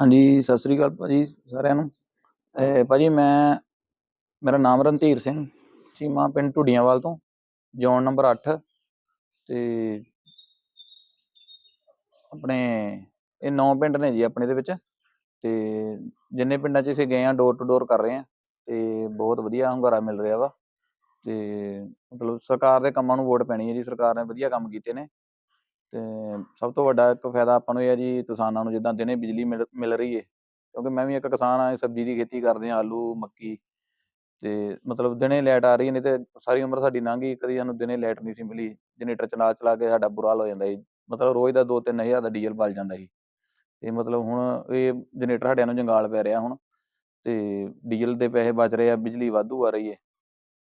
ਹਾਂਜੀ, ਸਤਿ ਸ੍ਰੀ ਅਕਾਲ ਭਾਜੀ ਸਾਰਿਆਂ ਨੂੰ। ਇਹ ਭਾਜੀ ਮੈਂ, ਮੇਰਾ ਨਾਮ ਰਣਧੀਰ ਸਿੰਘ, ਚੀਮਾ ਪਿੰਡ ਢੁੱਡੀਆਂਵਾਲ ਤੋਂ, ਜ਼ੋਨ ਨੰਬਰ 8 ਤੇ ਆਪਣੇ, ਇਹ ਨੌ ਪਿੰਡ ਨੇ ਜੀ ਆਪਣੇ ਦੇ ਵਿੱਚ। ਤੇ ਜਿੰਨੇ ਪਿੰਡਾਂ 'ਚ ਅਸੀਂ ਗਏ ਆ ਡੋਰ ਟੂ ਡੋਰ ਕਰ ਰਹੇ ਆ ਤੇ ਬਹੁਤ ਵਧੀਆ ਹੁੰਗਾਰਾ ਮਿਲ ਰਿਹਾ ਵਾ। ਤੇ ਮਤਲਬ ਸਰਕਾਰ ਦੇ ਕੰਮਾਂ ਨੂੰ ਵੋਟ ਪੈਣੀ ਹੈ ਜੀ। ਸਰਕਾਰ ਨੇ ਵਧੀਆ ਕੰਮ ਕੀਤੇ ਨੇ। ਤੇ ਸਭ ਤੋਂ ਵੱਡਾ ਇੱਕ ਫਾਇਦਾ ਆਪਾਂ ਨੂੰ ਇਹ ਹੈ ਜੀ ਕਿਸਾਨਾਂ ਨੂੰ ਜਿੱਦਾਂ ਦਿਨੇ ਬਿਜਲੀ ਮਿਲ ਮਿਲ ਰਹੀ ਹੈ ਕਿਉਂਕਿ ਮੈਂ ਵੀ ਇੱਕ ਕਿਸਾਨ ਆ ਸਬਜ਼ੀ ਦੀ ਖੇਤੀ ਕਰਦੇ ਆ ਆਲੂ ਮੱਕੀ ਤੇ ਮਤਲਬ ਦਿਨੇ ਲਾਈਟ ਆ ਰਹੀ ਹੈ, ਨਹੀਂ ਤੇ ਸਾਰੀ ਉਮਰ ਸਾਡੀ ਲੰਘ ਗਈ ਕਦੀ ਸਾਨੂੰ ਦਿਨੇ ਲਾਈਟ ਨਹੀਂ ਸੀ ਮਿਲੀ ਜਨਰੇਟਰ ਚਲਾ ਚਲਾ ਕੇ ਸਾਡਾ ਬੁਰਾ ਹਾਲ ਹੋ ਜਾਂਦਾ ਸੀ ਮਤਲਬ ਰੋਜ਼ ਦਾ 2-3000 ਦਾ ਡੀਜ਼ਲ ਬਲ ਜਾਂਦਾ ਸੀ ਤੇ ਮਤਲਬ ਹੁਣ ਇਹ ਜਨਰੇਟਰ ਸਾਡਿਆਂ ਨੂੰ ਜੰਗਾਲ ਪੈ ਰਿਹਾ ਹੁਣ ਤੇ ਡੀਜ਼ਲ ਦੇ ਪੈਸੇ ਬਚ ਰਹੇ ਆ ਬਿਜਲੀ ਵਾਧੂ ਆ ਰਹੀ ਹੈ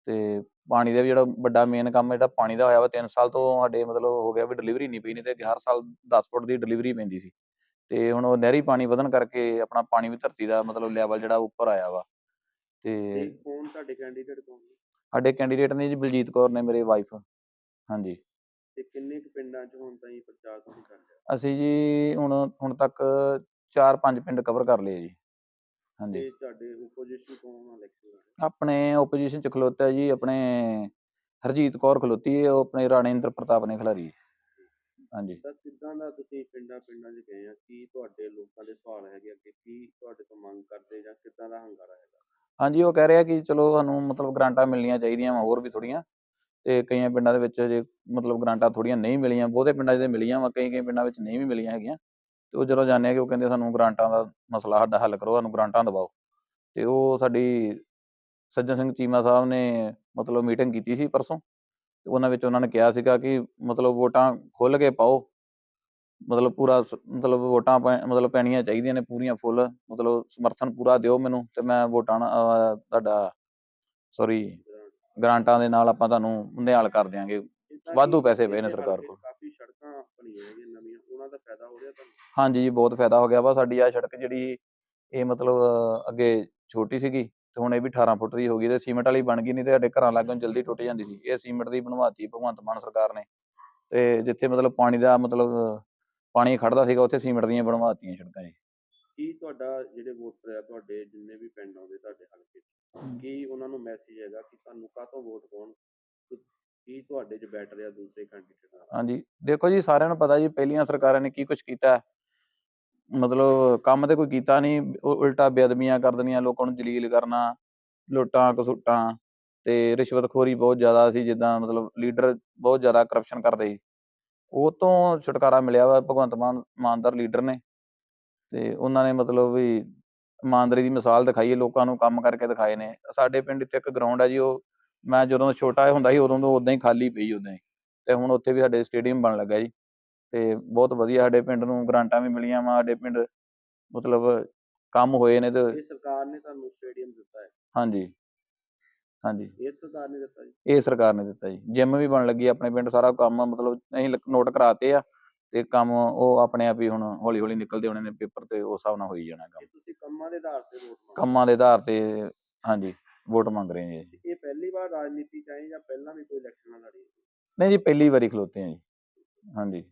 ਤੇ ਪਾਣੀ ਦਾ ਵੀ ਜਿਹੜਾ ਵੱਡਾ ਮੇਨ ਕੰਮ ਜਿਹੜਾ ਪਾਣੀ ਦਾ ਹੋਇਆ ਵਾ 3 ਸਾਲ ਤੋਂ ਸਾਡੇ ਮਤਲਬ ਹੋ ਗਿਆ ਵੀ ਡਿਲੀਵਰੀ ਨਹੀਂ ਪਈ ਨਹੀਂ ਤੇ ਹਰ ਸਾਲ 10 ਫੁੱਟ ਦੀ ਡਿਲੀਵਰੀ ਪੈਂਦੀ ਸੀ। ਤੇ ਹੁਣ ਉਹ ਨਹਿਰੀ ਪਾਣੀ ਵਧਣ ਕਰਕੇ ਆਪਣਾ ਪਾਣੀ ਵੀ ਧਰਤੀ ਦਾ ਮਤਲਬ ਲੈਵਲ ਜਿਹੜਾ ਉੱਪਰ ਆਇਆ ਵਾ। ਤੇ ਤੇ ਕੌਣ ਤੁਹਾਡੇ ਕੈਂਡੀਡੇਟ ਕੌਣ ਨੇ? ਸਾਡੇ ਕੈਂਡੀਡੇਟ ਨੇ ਜੀ ਬਲਜੀਤ ਕੌਰ ਨੇ ਮੇਰੇ ਵਾਈਫ ਹਾਂਜੀ। ਤੇ ਕਿੰਨੇ ਕੁ ਪਿੰਡਾਂ 'ਚ ਹੁਣ ਤਾਈਂ ਪ੍ਰਚਾਰ ਤੁਸੀਂ ਕਰ ਲਿਆ? ਅਸੀਂ ਜੀ ਹੁਣ ਹੁਣ ਤੱਕ 4-5 ਪਿੰਡ ਕਵਰ ਕਰ ਲਏ ਜੀ। ਹਾਂਜੀ। ਤੇ ਤੁਹਾਡੇ ਓਪੋਜੀਸ਼ਨ ਕੌਣ ਆ ਇਲੈਕਸ਼ਨ ਲੜ ਆਪਣੇ ਓਪੋਜੀਸ਼ਨ ਚ ਖਲੋਤਾ ਜੀ ਆਪਣੇ ਹਰਜੀਤ ਕੌਰ ਖਲੋਤੀ ਹੈ ਉਹ ਆਪਣੇ ਰਾਣੇਂਦਰ ਪ੍ਰਤਾਪ ਨੇ ਖਿਲਾਰੀ ਹਾਂਜੀ। ਤਾਂ ਕਿੱਦਾਂ ਦਾ ਤੁਸੀਂ ਪਿੰਡਾਂ ਪਿੰਡਾਂ 'ਚ ਗਏ ਆ? ਕੀ ਤੁਹਾਡੇ ਲੋਕਾਂ ਦੇ ਸਵਾਲ ਹੈਗੇ ਅੱਗੇ ਕੀ ਤੁਹਾਡੇ ਤੋਂ ਮੰਗ ਕਰਦੇ ਜਾਂ ਕਿੱਦਾਂ ਦਾ ਹੰਗਾਰਾ ਹੈਗਾ? ਹਾਂਜੀ ਉਹ ਕਹਿ ਰਿਹਾ ਕਿ ਚਲੋ ਸਾਨੂੰ ਮਤਲਬ ਗ੍ਰਾਂਟਾਂ ਮਿਲਣੀਆਂ ਚਾਹੀਦੀਆਂ ਵਾ ਹੋਰ ਵੀ ਥੋੜੀਆਂ ਤੇ ਕਈਆਂ ਪਿੰਡਾਂ ਦੇ ਵਿੱਚ ਜੇ ਮਤਲਬ ਗ੍ਰਾਂਟਾਂ ਥੋੜੀਆਂ ਨਹੀਂ ਮਿਲੀਆਂ ਬਹੁਤੇ ਪਿੰਡਾਂ 'ਚ ਤੇ ਮਿਲੀਆਂ ਵਾ ਕਈ ਕਈ ਪਿੰਡਾਂ ਵਿੱਚ ਨਹੀਂ ਵੀ ਮਿਲੀਆਂ ਹੈਗੀਆਂ। ਤੇ ਉਹ ਜਦੋਂ ਜਾਂਦੇ ਆ ਕਿ ਉਹ ਕਹਿੰਦੇ ਸਾਨੂੰ ਗ੍ਰਾਂਟਾਂ ਦਾ ਮਸਲਾ ਸਾਡਾ ਹੱਲ ਕਰੋ ਸਾਨੂੰ ਗ੍ਰਾਂਟਾਂ ਦਿਵਾਓ। ਤੇ ਉਹ ਸਾਡੀ ਸੱਜਣ ਸਿੰਘ ਚੀਮਾ ਸਾਹਿਬ ਨੇ ਮਤਲਬ ਮੀਟਿੰਗ ਕੀਤੀ ਸੀ ਪਰਸੋਂ ਤੇ ਉਹਨਾਂ ਵਿੱਚ ਉਹਨਾਂ ਨੇ ਕਿਹਾ ਸੀਗਾ ਕਿ ਮਤਲਬ ਵੋਟਾਂ ਖੁੱਲ ਕੇ ਪਾਓ। ਮਤਲਬ ਪੂਰਾ ਮਤਲਬ ਵੋਟਾਂ ਮਤਲਬ ਪੈਣੀਆਂ ਚਾਹੀਦੀਆਂ ਨੇ ਪੂਰੀਆਂ ਫੁੱਲ ਮਤਲਬ ਸਮਰਥਨ ਪੂਰਾ ਦਿਓ ਮੈਨੂੰ ਤੇ ਮੈਂ ਵੋਟਾਂ ਤੁਹਾਡਾ ਸੌਰੀ ਗ੍ਰਾਂਟ ਦੇ ਨਾਲ ਆਪਾਂ ਤੁਹਾਨੂੰ ਨਿਹਾਲ ਕਰ ਦਿਆਂਗੇ। ਵਾਧੂ ਪੈਸੇ ਪਏ ਨੇ ਸਰਕਾਰ ਕੋਲ। ਕਾਫੀ ਸੜਕਾਂ ਬਣੀਆਂ ਹੈਗੀਆਂ ਨਵੀਆਂ ਉਹਨਾਂ ਦਾ ਫਾਇਦਾ ਹੋ ਰਿਹਾ ਤੁਹਾਨੂੰ? ਹਾਂਜੀ ਜੀ ਬਹੁਤ ਫਾਇਦਾ ਹੋ ਗਿਆ ਵਾ। ਸਾਡੀ ਆ ਸੜਕ ਜਿਹੜੀ ਇਹ ਮਤਲਬ ਅੱਗੇ ਛੋਟੀ ਸੀਗੀ ਤੇ ਹੁਣ ਇਹ ਵੀ 18 ਫੁੱਟ ਦੀ ਹੋ ਗਈ ਤੇ ਸੀਮੈਂਟ ਵਾਲੀ ਬਣ ਗਈ ਨਹੀਂ ਤੇ ਸਾਡੇ ਘਰਾਂ ਲਾਗੋਂ ਜਲਦੀ ਟੁੱਟ ਜਾਂਦੀ ਸੀ। ਇਹ ਸੀਮੈਂਟ ਦੀ ਬਣਵਾਤੀ ਭਗਵੰਤ ਮਾਨ ਸਰਕਾਰ ਨੇ ਤੇ ਜਿੱਥੇ ਮਤਲਬ ਪਾਣੀ ਦਾ ਮਤਲਬ ਪਾਣੀ ਖੜਦਾ ਸੀਗਾ ਉੱਥੇ ਸੀਮੈਂਟ ਦੀਆਂ ਬਣਵਾਤੀਆਂ ਸੜਕਾਂ ਜੀ। ਕੀ ਤੁਹਾਡਾ ਜਿਹੜੇ ਵੋਟਰ ਆ ਤੁਹਾਡੇ ਜਿੰਨੇ ਵੀ ਪਿੰਡ ਆਉਂਦੇ ਤੁਹਾਡੇ ਹਲਕੇ 'ਚ ਕੀ ਉਹਨਾਂ ਨੂੰ ਮੈਸੇਜ ਹੈਗਾ ਕਿ ਤੁਹਾਨੂੰ ਕਾਹਤੋਂ ਵੋਟ ਪਾਉਣ? ਕੀ ਤੁਹਾਡੇ 'ਚ ਬੈਟਰ ਆ ਦੂਸਰੇ ਕੈਂਡੀਡੇਟ ਨਾਲ? ਹਾਂਜੀ, ਦੇਖੋ ਜੀ, ਸਾਰਿਆਂ ਨੂੰ ਪਤਾ ਜੀ, ਪਹਿਲੀਆਂ ਸਰਕਾਰਾਂ ਨੇ ਕੀ ਕੁਝ ਕੀਤਾ ਮਤਲਬ ਕੰਮ ਤੇ ਕੋਈ ਕੀਤਾ ਨਹੀਂ ਉਲਟਾ ਬੇਅਦਬੀਆਂ ਕਰ ਦੇਣੀਆਂ, ਲੋਕਾਂ ਨੂੰ ਜਲੀਲ ਕਰਨਾ, ਲੁੱਟਾਂ, ਕਸੁੱਟਾਂ ਤੇ ਰਿਸ਼ਵਤਖੋਰੀ ਬਹੁਤ ਜ਼ਿਆਦਾ ਸੀ, ਜਿੱਦਾਂ ਮਤਲਬ ਲੀਡਰ ਬਹੁਤ ਜ਼ਿਆਦਾ ਕਰਪਸ਼ਨ ਕਰਦੇ ਸੀ। ਉਹ ਤੋਂ ਛੁਟਕਾਰਾ ਮਿਲਿਆ ਵਾ, ਭਗਵੰਤ ਮਾਨ ਇਮਾਨਦਾਰ ਲੀਡਰ ਨੇ। ਤੇ ਉਹਨਾਂ ਨੇ ਮਤਲਬ ਵੀ ਇਮਾਨਦਾਰੀ ਦੀ ਮਿਸਾਲ ਦਿਖਾਈ ਹੈ, ਲੋਕਾਂ ਨੂੰ ਕੰਮ ਕਰਕੇ ਦਿਖਾਏ ਨੇ। ਸਾਡੇ ਪਿੰਡ ਇੱਥੇ ਇੱਕ ਗਰਾਊਂਡ ਹੈ ਜੀ, ਉਹ ਮੈਂ ਜਦੋਂ ਛੋਟਾ ਹੁੰਦਾ ਸੀ ਉਦੋਂ ਤੋਂ ਉਦਾਂ ਹੀ ਖਾਲੀ ਪਈ ਉਦਾਂ ਹੀ। ਤੇ ਹੁਣ ਉੱਥੇ ਵੀ ਸਾਡੇ ਸਟੇਡੀਅਮ ਬਣ ਲੱਗਾ ਜੀ। ਤੇ ਬਹੁਤ ਵਧੀਆ ਸਾਡੇ ਪਿੰਡ ਨੂੰ ਗ੍ਰਾਂਟਾਂ ਵੀ ਮਿਲੀਆਂ ਵਾ ਸਾਡੇ ਪਿੰਡ ਮਤਲਬ ਕੰਮ ਹੋਏ ਨੇ ਤੇ ਇਹ ਸਰਕਾਰ ਨੇ ਤੁਹਾਨੂੰ ਸਟੇਡੀਅਮ ਦਿੱਤਾ ਹੈ? ਹਾਂਜੀ। ਹਾਂਜੀ। ਇਹ ਸਰਕਾਰ ਨੇ ਦਿੱਤਾ ਜੀ? ਇਹ ਸਰਕਾਰ ਨੇ ਦਿੱਤਾ ਜੀ। ਜਿਮ ਵੀ ਬਣ ਲੱਗੀ ਆਪਣੇ ਪਿੰਡ ਸਾਰਾ ਕੰਮ ਮਤਲਬ ਅਸੀਂ ਨੋਟ ਕਰਾਤੇ ਆ ਤੇ ਕੰਮ ਉਹ ਆਪਣੇ ਆਪ ਹੀ ਹੁਣ ਹੌਲੀ ਹੌਲੀ ਨਿਕਲਦੇ ਹੋਣੇ ਨੇ ਪੇਪਰ ਤੇ ਉਸ ਹਿਸਾਬ ਨਾਲ ਹੋਈ ਜਾਣਾ ਕੰਮ। ਤੁਸੀਂ ਕੰਮਾਂ ਦੇ ਆਧਾਰ ਤੇ ਵੋਟ ਮੰਗਦੇ ਕੰਮਾਂ ਦੇ ਆਧਾਰ ਤੇ ਹਾਂਜੀ। ਵੋਟ ਮੰਗ ਰਹੇ ਹਾਂ ਜੀ। ਇਹ ਪਹਿਲੀ ਵਾਰ ਰਾਜਨੀਤੀ ਚ ਆਏ ਜਾਂ ਪਹਿਲਾਂ ਵੀ ਕੋਈ ਇਲੈਕਸ਼ਨਾਂ ਲੜੀ? ਨਹੀਂ ਜੀ ਪਹਿਲੀ ਵਾਰੀ ਖਲੋਤੇ ਆ ਜੀ। ਹਾਂਜੀ।